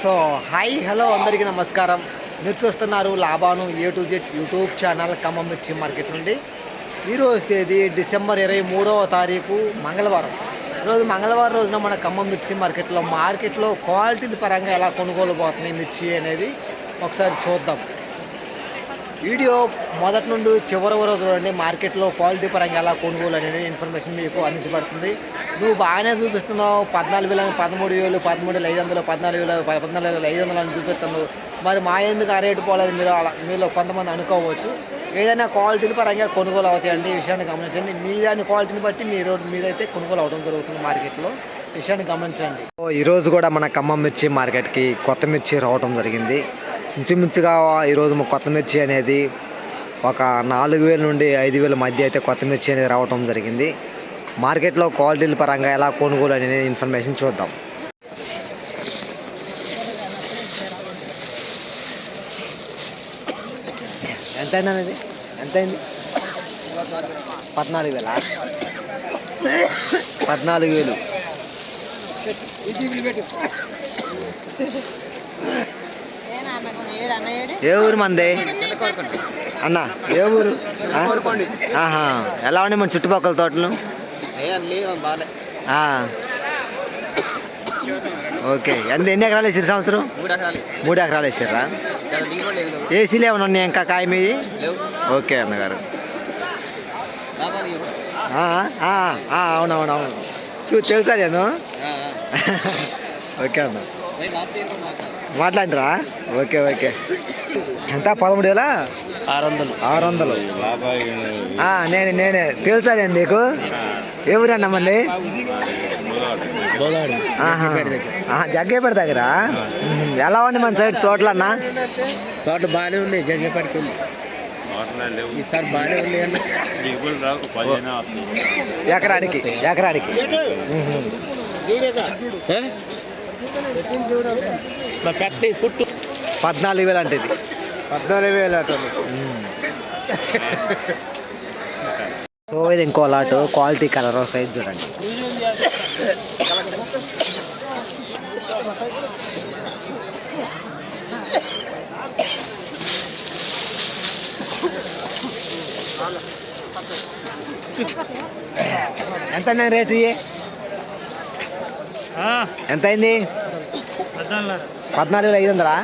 So hi hello అందరికీ నమస్కారం. మీరు చూస్తున్నారు Laban A to Z YouTube channel Khammam మిర్చి మార్కెట్ నుండి. ఈరోజు తేదీ డిసెంబర్ ఇరవై మూడవ తారీఖు మంగళవారం. ఈరోజు మంగళవారం రోజున మన ఖమ్మం మిర్చి మార్కెట్లో మార్కెట్లో క్వాలిటీ పరంగా ఎలా కొనుగోలు పోతున్నాయి మిర్చి అనేది ఒకసారి చూద్దాం. వీడియో మొదటి నుండి చివరి వరకు చూడండి. మార్కెట్లో క్వాలిటీ పరంగా ఎలా కొనుగోలు అనేది ఇన్ఫర్మేషన్ మీకు అందించబడుతుంది. నువ్వు బాగానే చూపిస్తున్నావు. పద్నాలుగు వేల పదమూడు వేలు పదమూడు వేల ఐదు వందలు పద్నాలుగు వేల పద్నాలుగు వేల ఐదు వందలు అని చూపిస్తున్నావు. మరి మా ఎందుకు ఆ రేటు పోలేదు మీరు అలా మీలో కొంతమంది అనుకోవచ్చు. ఏదైనా క్వాలిటీని పరంగా కొనుగోలు అవుతాయండి ఈ విషయాన్ని గమనించండి. మీ దాని క్వాలిటీని బట్టి మీరు మీరైతే కొనుగోలు అవడం జరుగుతుంది మార్కెట్లో. విషయాన్ని గమనించండి. ఈరోజు కూడా మన ఖమ్మం మిర్చి మార్కెట్కి కొత్త మిర్చి రావడం జరిగింది. ఇంచుమించుగా ఈరోజు మా కొత్త మిర్చి అనేది ఒక నాలుగు వేల నుండి ఐదు వేల మధ్య అయితే కొత్త మిర్చి అనేది రావడం జరిగింది. మార్కెట్లో క్వాలిటీల పరంగా ఎలా కొనుగోలు అనేది ఇన్ఫర్మేషన్ చూద్దాం. ఎంత అనేది? ఎంత అయింది పద్నాలుగు వేల? పద్నాలుగు వేలు. ఏ ఊరు మంది? అన్న. ఏ ఊరు? ఆహా. ఎలా ఉన్నాయి మన చుట్టుపక్కల తోటలు. ఓకే. ఎంత ఎన్ని ఎకరాలు వేసారు సంవత్సరం? మూడు ఎకరాలు. వేసారా? ఏసీలు ఏమైనా ఉన్నాయి ఇంకా కాయ మీది? ఓకే అన్నగారు. ఆ, ఆ, ఆ, అవునవును అవును చూ తెలుసా నేను? ఓకే అన్న. మాట్లాడరా ఓకే ఓకే. ఎంత? పదమూడు వేలా? ఆరు వందలు ఆరు వందలు ఆ, నేనే నేనే. తెలుసా నీకు ఆహా. ఆహా, జగ్గేపేట దగ్గర. ఎలా ఉంది మన సైడ్ తోటలన్నా? తోట బాగానే ఉన్నాయి జగ్గపడికి వెళ్ళి. ఈసారి బాగానే ఉన్నాయి ఎకరానికి ఎకరానికి. పుట్టు పద్నాలుగు వేలు అంటే ఇది. పద్నాలుగు వేలు అట సో ఇది ఇంకో లాట్ క్వాలిటీ కలర్ సైజ్ చూడండి. ఎంత రేటు ఇవి? ఎంత అయింది పద్నాలుగు వేల ఐదు వందలా?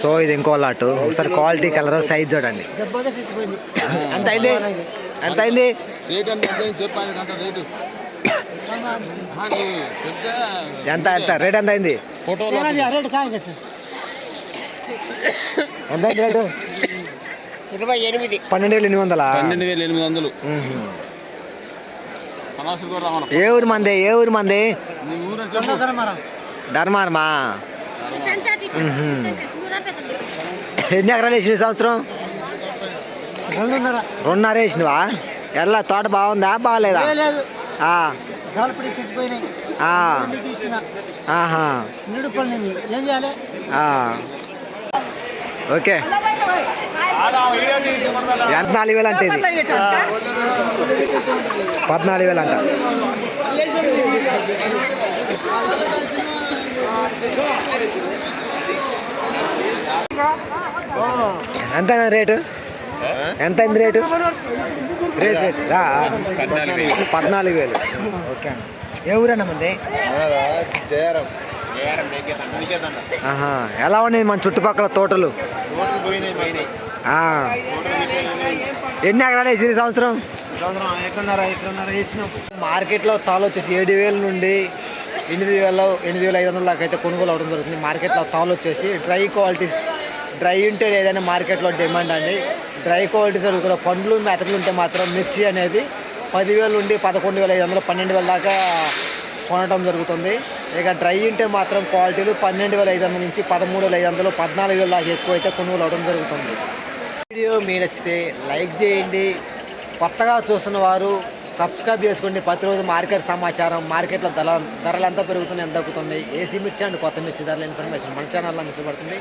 సో ఇది ఇంకో లాటు. ఒకసారి క్వాలిటీ కలర్ సైజ్ చూడండి. ఎంత అయింది ఎంత అయింది ఎంత ఎంత రేట్ ఎంత అయింది ఎంత అయింది రేటు? ఇరవై ఎనిమిది. పన్నెండు వేలు ఎనిమిది వందలా? పన్నెండు వేల ఎనిమిది వందలు. పనాసులు కూడా ఏ ఊరు మంది? ఏ ఊరు మంది? నీ ఊరు చెప్పు. ధర్మారమా? ఎన్ని ఎకరాలు వేసినావు ఈ సంవత్సరం? రెండున్నర. వేసినవా? ఎలా తోట బాగుందా? బాగలేదా? ఆ, గాలిపడి చచ్చిపోయినాయి. ఆ, అన్ని తీసిన. ఆహా. నిడు పడినవి ఏం చేయాలి? ఆ. ఓకే. ఎంత నాలుగు వేలు అంటే ఇది. పద్నాలుగు వేలు అంట. ఎంత రేటు? ఎంత అయింది రేటు. పద్నాలుగు వేలు. పద్నాలుగు ఓకే ఏ ఊరన్నా మంది? ఎలా ఉన్నాయి మన చుట్టుపక్కల తోటలు? ఎన్ని ఎకరాలు వేసి సంవత్సరం? మార్కెట్లో తాలు వచ్చేసి ఏడు వేల నుండి ఎనిమిది వేల ఎనిమిది వేల ఐదు వందల దాకా అయితే కొనుగోలు అవడం జరుగుతుంది. మార్కెట్లో తాలు వచ్చేసి డ్రై క్వాలిటీస్ డ్రై ఉంటే ఏదైనా మార్కెట్లో డిమాండ్ అండి. డ్రై క్వాలిటీస్ అడుగుతున్న పండ్లు మెతకలు ఉంటే మాత్రం మిర్చి అనేది పదివేల నుండి పదకొండు వేల ఐదు వందలు పన్నెండు వేల దాకా కొనడం జరుగుతుంది. ఇక డ్రై ఉంటే మాత్రం క్వాలిటీలు పన్నెండు వేల ఐదు వందల నుంచి పదమూడు వేల ఐదు వందలు పద్నాలుగు వేల దాకా ఎక్కువ అయితే కొనుగోలు అవడం జరుగుతుంది. వీడియో మీ నచ్చితే లైక్ చేయండి. కొత్తగా చూస్తున్న వారు సబ్స్క్రైబ్ చేసుకోండి. ప్రతిరోజు మార్కెట్ సమాచారం మార్కెట్లో ధర ధరలు ఎంత పెరుగుతుంది ఎంత తగ్గుతుంది ఏసీ మిర్చి అండ్ కొత్త మిర్చి ధరల ఇన్ఫర్మేషన్ మన ఛానల్లో అందించబడుతుంది.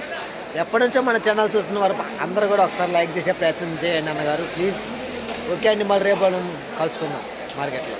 ఎప్పటి నుంచో మన ఛానల్ చూస్తున్న వారు అందరూ కూడా ఒకసారి లైక్ చేసే ప్రయత్నం చేయండి అన్నగారు. ప్లీజ్. ఓకే అండి మళ్ళీ రేపు మనం కలుసుకుందాం మార్కెట్లో.